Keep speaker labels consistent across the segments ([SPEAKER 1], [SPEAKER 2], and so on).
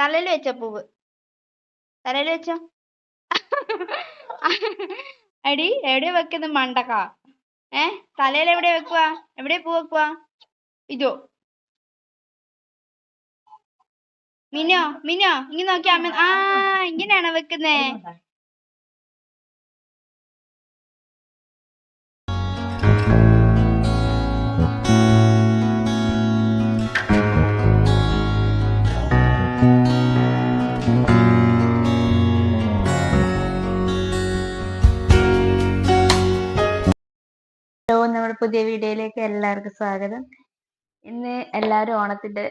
[SPEAKER 1] തലയിൽ വെച്ച പൂവ്. തലയിൽ വെച്ചോ. അടി എവിടെ വെക്കുന്ന മണ്ടക്ക? ഏ തലയിൽ എവിടെ വെക്കുക എവിടെ പൂ വെക്കുക ഇതോ. മിനോ മിനോ ഇങ്ങനെ നോക്കിയാ ആ ഇങ്ങനെയാണോ വെക്കുന്നേ? പുതിയ വീഡിയോയിലേക്ക് എല്ലാവർക്കും സ്വാഗതം. ഇന്ന് എല്ലാവരും ഓണത്തിന്റെ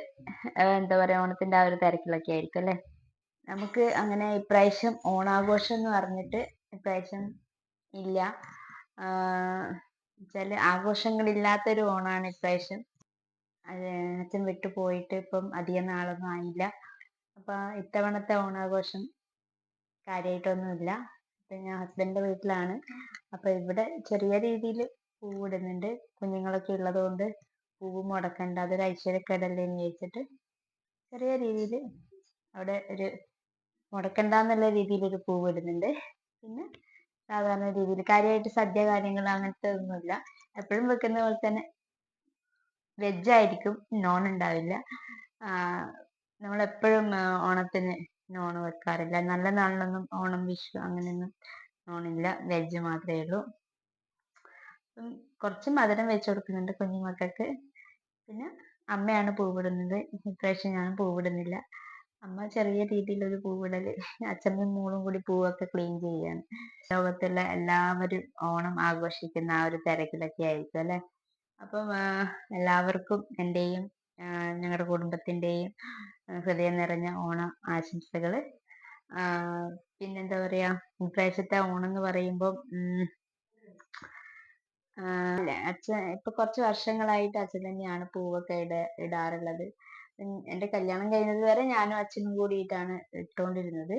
[SPEAKER 1] എന്താ പറയാ ഓണത്തിന്റെ ആ ഒരു തിരക്കിലൊക്കെ ആയിരിക്കും അല്ലേ? നമുക്ക് അങ്ങനെ ഇപ്രാവശ്യം ഓണാഘോഷം എന്ന് പറഞ്ഞിട്ട് ഇപ്രാവശ്യം ഇല്ല. ചില ആഘോഷങ്ങളില്ലാത്തൊരു ഓണാണ് ഇപ്രാവശ്യം. അച്ഛൻ വിട്ടു പോയിട്ട് ഇപ്പം അധികം നാളൊന്നും ആയില്ല. അപ്പൊ ഇത്തവണത്തെ ഓണാഘോഷം കാര്യമായിട്ടൊന്നുമില്ല ഇപ്പൊ ഞാൻ ഹസ്ബൻഡിന്റെ വീട്ടിലാണ്. അപ്പൊ ഇവിടെ ചെറിയ രീതിയിൽ പൂവിടുന്നുണ്ട്. കുഞ്ഞുങ്ങളൊക്കെ ഉള്ളത് കൊണ്ട് പൂവ് മുടക്കണ്ട. അതൊരു ഐശ്വര്യക്കേടല്ലേ എന്ന് വിചാരിച്ചിട്ട് ചെറിയ രീതിയിൽ അവിടെ ഒരു മുടക്കണ്ടെന്നുള്ള രീതിയിൽ ഒരു പൂവ് ഇടുന്നുണ്ട് പിന്നെ സാധാരണ രീതിയിൽ കാര്യമായിട്ട് സദ്യ കാര്യങ്ങൾ അങ്ങനത്തെ ഒന്നുമില്ല. എപ്പോഴും വെക്കുന്ന പോലെ തന്നെ വെജ് ആയിരിക്കും നോൺ ഉണ്ടാവില്ല. നമ്മൾ എപ്പോഴും ഓണത്തിന് നോൺ വെക്കാറില്ല. നല്ല നാളിലൊന്നും ഓണം വിഷു അങ്ങനെയൊന്നും നോണില്ല വെജ് മാത്രമേ ഉള്ളൂ. കുറച്ച് മധുരം വെച്ച് കൊടുക്കുന്നുണ്ട് കുഞ്ഞുമക്കൾക്ക്. പിന്നെ അമ്മയാണ് പൂവിടുന്നത്. ഇപ്രാവശ്യം ഞാൻ പൂവിടുന്നില്ല. അമ്മ ചെറിയ രീതിയിലൊരു പൂവിടൽ അച്ഛനും മോളും കൂടി പൂവൊക്കെ ക്ലീൻ ചെയ്യാണ്. ലോകത്തുള്ള എല്ലാവരും ഓണം ആഘോഷിക്കുന്ന ആ ഒരു തിരക്കിലൊക്കെ ആയിരിക്കും അല്ലെ? അപ്പം എല്ലാവർക്കും എന്റെയും ഞങ്ങളുടെ കുടുംബത്തിന്റെയും ഹൃദയം നിറഞ്ഞ ഓണ ആശംസകൾ. ആ, പിന്നെന്താ പറയാ? ഇപ്രാവശ്യത്തെ ഓണം എന്ന് പറയുമ്പോൾ അച്ഛൻ ഇപ്പൊ കുറച്ച് വർഷങ്ങളായിട്ട് അച്ഛൻ തന്നെയാണ് പൂവൊക്കെ ഇട ഇടാറുള്ളത്. എന്റെ കല്യാണം കഴിഞ്ഞത് വരെ ഞാനും അച്ഛനും കൂടിയിട്ടാണ് ഇട്ടോണ്ടിരുന്നത്.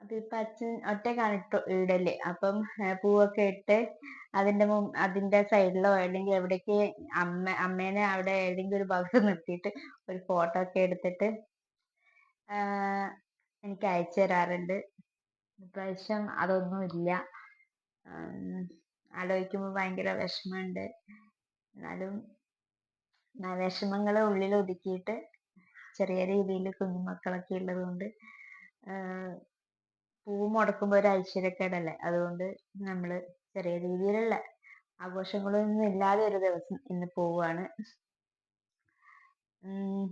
[SPEAKER 1] അപ്പൊ ഇപ്പൊ അച്ഛൻ ഒറ്റക്കാണ് ഇട്ടോ ഇടൽ. അപ്പം പൂവൊക്കെ ഇട്ട് അതിന്റെ മു അതിന്റെ സൈഡിലോ അല്ലെങ്കിൽ എവിടേക്ക് അമ്മ അമ്മേനെ അവിടെ ഏതെങ്കിലും ഒരു ഭാഗത്ത് നിർത്തിയിട്ട് ഒരു ഫോട്ടോ ഒക്കെ എടുത്തിട്ട് എനിക്ക് അയച്ചു തരാറുണ്ട്. ഇപ്രാവശ്യം അതൊന്നും ഇല്ല ആലോചിക്കുമ്പോൾ ഭയങ്കര വിഷമമുണ്ട്. എന്നാലും വിഷമങ്ങളെ ഉള്ളിൽ ഒതുക്കിയിട്ട് ചെറിയ രീതിയിൽ കുഞ്ഞുമക്കളൊക്കെ ഉള്ളത് കൊണ്ട് പൂ മുടക്കുമ്പോൾ ഒരു ഐശ്വര്യക്കേടല്ലേ? അതുകൊണ്ട് നമ്മൾ ചെറിയ രീതിയിലുള്ള ആഘോഷങ്ങളൊന്നും ഇല്ലാതെ ഒരു ദിവസം ഇന്ന് പോവുകയാണ് ഉം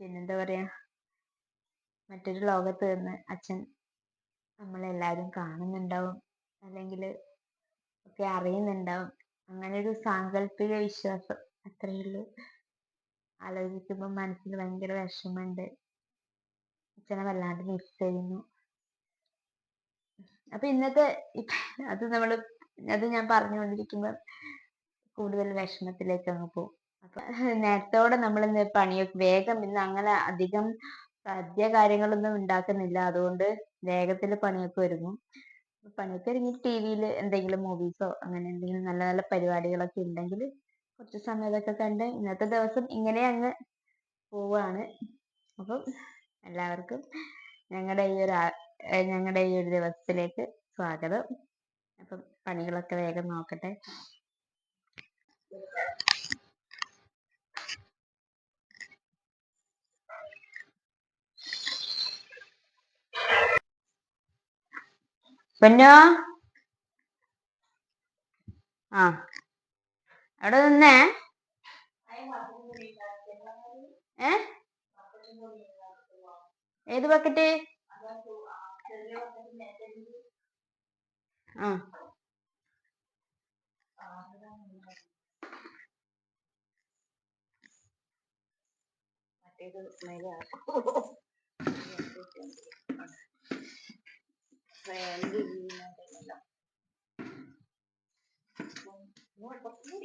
[SPEAKER 1] പിന്നെന്താ പറയാ? മറ്റൊരു ലോകത്ത് നിന്ന് അച്ഛൻ നമ്മളെല്ലാവരും കാണുന്നുണ്ടാവും. അല്ലെങ്കിൽ ഒക്കെ അറിയുന്നുണ്ടാവും. അങ്ങനെ ഒരു സാങ്കല്പിക വിശ്വാസം അത്രയേ ഉള്ളൂ ആലോചിക്കുമ്പോൾ മനസ്സിന് ഭയങ്കര വിഷമമുണ്ട്. അച്ഛനെ വല്ലാണ്ട് മിസ് ചെയ്യുന്നു. അപ്പൊ ഇന്നത്തെ അത് നമ്മൾ അത് ഞാൻ പറഞ്ഞുകൊണ്ടിരിക്കുമ്പോൾ കൂടുതൽ വിഷമത്തിലേക്ക് അങ്ങ് പോകും. അപ്പൊ നേരത്തോടെ നമ്മൾ ഇന്ന് പണിയൊക്കെ വേഗം ഇന്ന് അങ്ങനെ അധികം സദ്യ കാര്യങ്ങളൊന്നും ഉണ്ടാക്കുന്നില്ല. അതുകൊണ്ട് വേഗത്തിൽ പണിയൊക്കെ ഒരുങ്ങും. പണിയൊക്കെ ഒരുങ്ങി ടി വിയിൽ എന്തെങ്കിലും മൂവീസോ അങ്ങനെ എന്തെങ്കിലും നല്ല നല്ല പരിപാടികളൊക്കെ ഉണ്ടെങ്കിൽ കുറച്ച് സമയത്തൊക്കെ കണ്ട് ഇന്നത്തെ ദിവസം ഇങ്ങനെ അങ്ങ് പോവാണ്. അപ്പം എല്ലാവർക്കും ഞങ്ങളുടെ ഈ ഒരു ഞങ്ങളുടെ ഈ ഒരു ദിവസത്തിലേക്ക് സ്വാഗതം. അപ്പം പണികളൊക്കെ വേഗം നോക്കട്ടെ. പൊന്നോ ആ. അവിടെ നിന്നേ? ഏ? ഏത് ബക്കറ്റ്? ആ.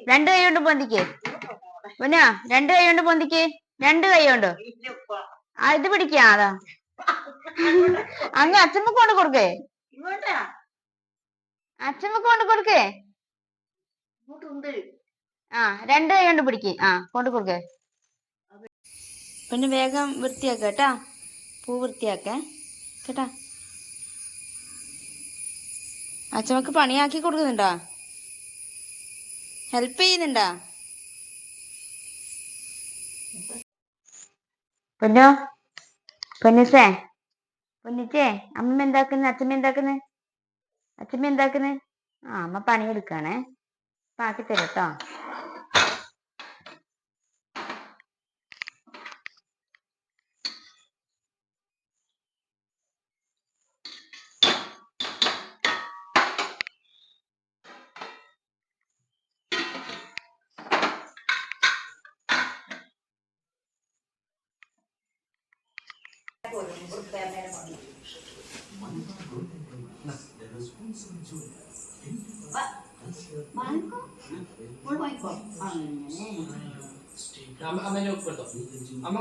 [SPEAKER 1] രണ്ട് കൈ കൊണ്ട് പൊന്തിക്കേ. പിന്നെ രണ്ട് കൈ കൊണ്ട് പൊന്തിക്കേ. രണ്ട് കൈ കൊണ്ട്. ആ ഇത് പിടിക്കാ അതാ. അങ്ങ് അച്ഛമ്മക്ക് കൊണ്ട് കൊടുക്കേ. അച്ഛമ്മക്ക് കൊണ്ട് കൊടുക്കേ. ആ രണ്ട് കൈ കൊണ്ട് പിടിക്ക്. ആ കൊണ്ട് കൊടുക്കേ. പിന്നെ വേഗം വൃത്തിയാക്കാം കേട്ടാ.
[SPEAKER 2] പൂ വൃത്തിയാക്കേ. കേട്ടാ. അച്ഛമ്മക്ക് പണിയാക്കി കൊടുക്കുന്നുണ്ടോ? ഹെൽപ്പ് ചെയ്യുന്നുണ്ടോ?
[SPEAKER 1] പൊന്നോ? പൊന്നിച്ചേ? പൊന്നിച്ചേ അമ്മ എന്താക്കുന്നു? അച്ഛമ്മ എന്താക്കുന്നു? അച്ഛമ്മ എന്താക്കുന്നു? ആ അമ്മ പണിയെടുക്കാണേ. അപ്പൊ ആക്കി തരാം കേട്ടോ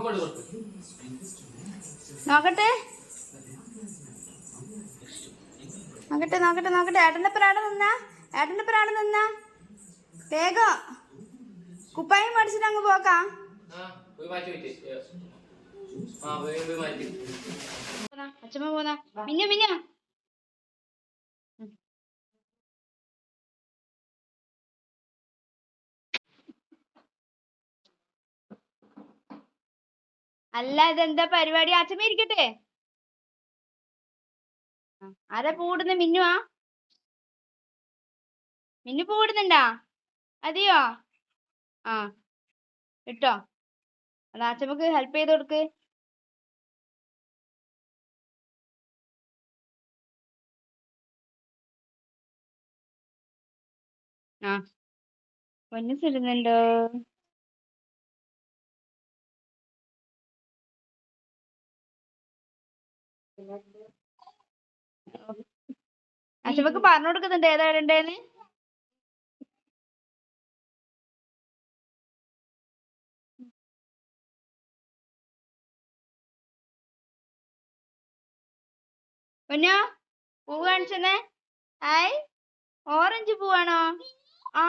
[SPEAKER 3] കൊണ്ട് കൊടുത്തു
[SPEAKER 2] നോക്കട്ടെ. നോക്കട്ടെ നോക്കട്ടെ നോക്കട്ടെ. ഏട്ടന്റെ പ്രാട നിന്നാ? ഏട്ടന്റെ പ്രാട നിന്നാ? വേഗം. കുപ്പായം മേടിച്ചിട്ട് അങ്ങ് പോക്കാം അല്ല ഇതെന്താ പരിപാടി? അച്ഛമ്മ ഇരിക്കട്ടെ. ആരാ പൂടുന്ന മിന്നുവാ മിന്നു പൂടുന്നുണ്ടാ അതെയോ? ആ ഇട്ടോ. അതാ അച്ഛമ്മക്ക് ഹെൽപ്പ് ചെയ്ത് കൊടുക്ക്. ആ. ഇടുന്നുണ്ടോ അച്ഛമ്മക്ക് പറഞ്ഞു കൊടുക്കുന്നുണ്ട്. ഏതാ ഇടണ്ടേന്ന് പൊന്നോ പൂവ് കാണിച്ചെന്നേ. Hi orange പൂവാണോ? ആ?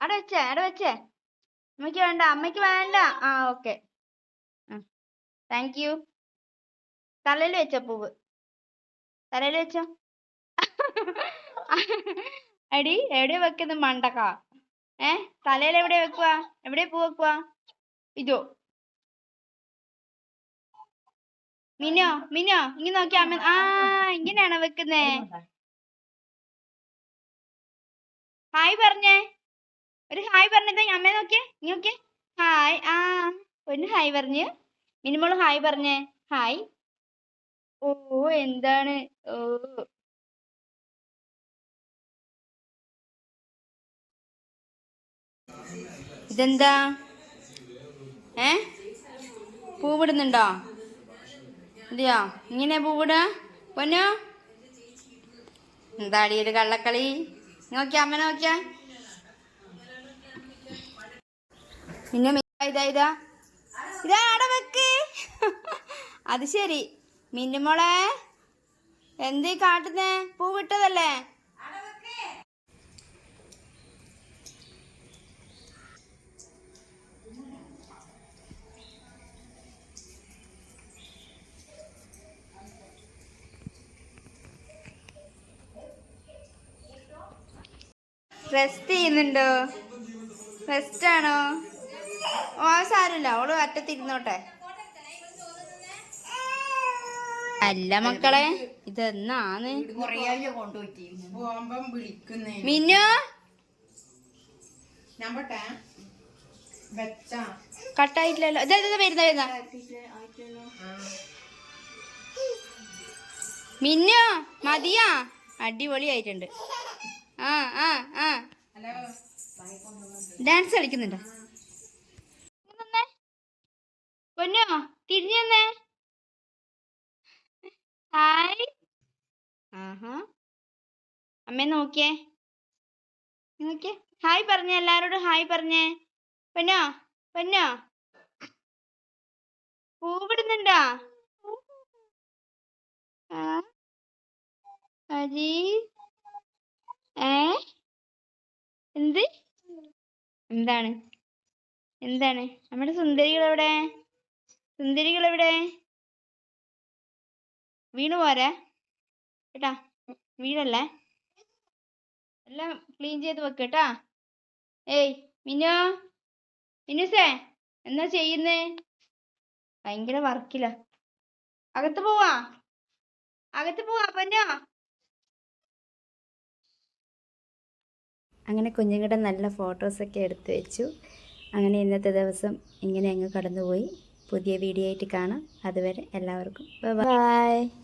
[SPEAKER 2] അവിടെ വെച്ചേ അവിടെ വെച്ചേ. അമ്മയ്ക്ക് വേണ്ട അമ്മയ്ക്ക് വേണ്ട. ആ ഓക്കെ. താങ്ക് യു തലയിൽ വെച്ചോ പൂവ്. തലയിൽ വെച്ചോ. എടി എവിടെ വെക്കുന്നത് മണ്ടക്ക? ഏ? തലയിൽ എവിടെ വെക്കുക എവിടെ പൂ വെക്കുക ഇതോ. മിനോ മിനോ ഇങ്ങനെ നോക്കിയാ അമ്മ. ആ ഇങ്ങനെയാണോ വെക്കുന്നേ? ഹായ് പറഞ്ഞേ. ഒരു ഹായ് പറഞ്ഞത് അമ്മ നോക്കിയേ. നീ നോക്കിയേ. ഹായ് ആ ഒന്ന് ഹായ് പറഞ്ഞു. മിനിമോൾ ഹായ് പറഞ്ഞേ. ഹായ് ഓ എന്താണ്? ഓ. ഇതെന്താ? ഏ? പൂവിടുന്നുണ്ടോ? അതെയോ ഇങ്ങനെ പൂവിടാ പൊന്നോ? എന്താടി ഒരു കള്ളക്കളി? നോക്കിയ അമ്മ നോക്കിയ? പിന്നെ ഇതാ ഇതാ. ഇതാ അവിടെ വെക്ക്. അത് ശരി. മിന്നുമോളെ എന്തീ കാട്ടുന്നേ? പൂ വിട്ടതല്ലേ റെസ്റ്റ് ചെയ്യുന്നുണ്ടോ? റെസ്റ്റ് ആണോ? ഓ സാരമില്ല. അവൾ അറ്റത്തിരുന്നോട്ടെ അല്ല മക്കളെ
[SPEAKER 4] വിളിക്കുന്നേ.
[SPEAKER 2] മിന്നു? കട്ടായിട്ടില്ലല്ലോ. ഇതാ ഇതാ വരുന്ന വരുന്ന. മിന്നു മതിയാ. അടിപൊളിയായിട്ടുണ്ട്. ആ ആ ആ. ഡാൻസ് കളിക്കുന്നുണ്ടോ. പൊന്നോ തിരിഞ്ഞു വന്നേ ഹായ് ആഹാ. അമ്മ നോക്കിയേ. നോക്കിയേ. ഹായ് പറഞ്ഞേ എല്ലാരോടും ഹായ് പറഞ്ഞേ. പൊന്നോ പൊന്നോ. പൂവിടുന്നുണ്ടോ? അജി. ഏ? എന്ത്? എന്താണ്? എന്താണ്? നമ്മുടെ സുന്ദരികൾ എവിടെ സുന്ദരികൾ എവിടെ വീണു പോരെ? കേട്ടാ? വീഴല്ലേ എല്ലാം ക്ലീൻ ചെയ്ത് വെക്ക് കേട്ടാ? ഏയ് മിനു മിനുസേ എന്നാ ചെയ്യുന്നേ? ഭയങ്കര വർക്കില. അകത്ത് പോവാ. അകത്ത് പോവാ പൊന്നോ.
[SPEAKER 1] അങ്ങനെ കുഞ്ഞുങ്ങളുടെ നല്ല ഫോട്ടോസൊക്കെ എടുത്തു വെച്ചു. അങ്ങനെ ഇന്നത്തെ ദിവസം ഇങ്ങനെ അങ്ങ് കടന്നുപോയി. പുതിയ വീഡിയോ ആയിട്ട് കാണാം. അതുവരെ എല്ലാവർക്കും ബൈ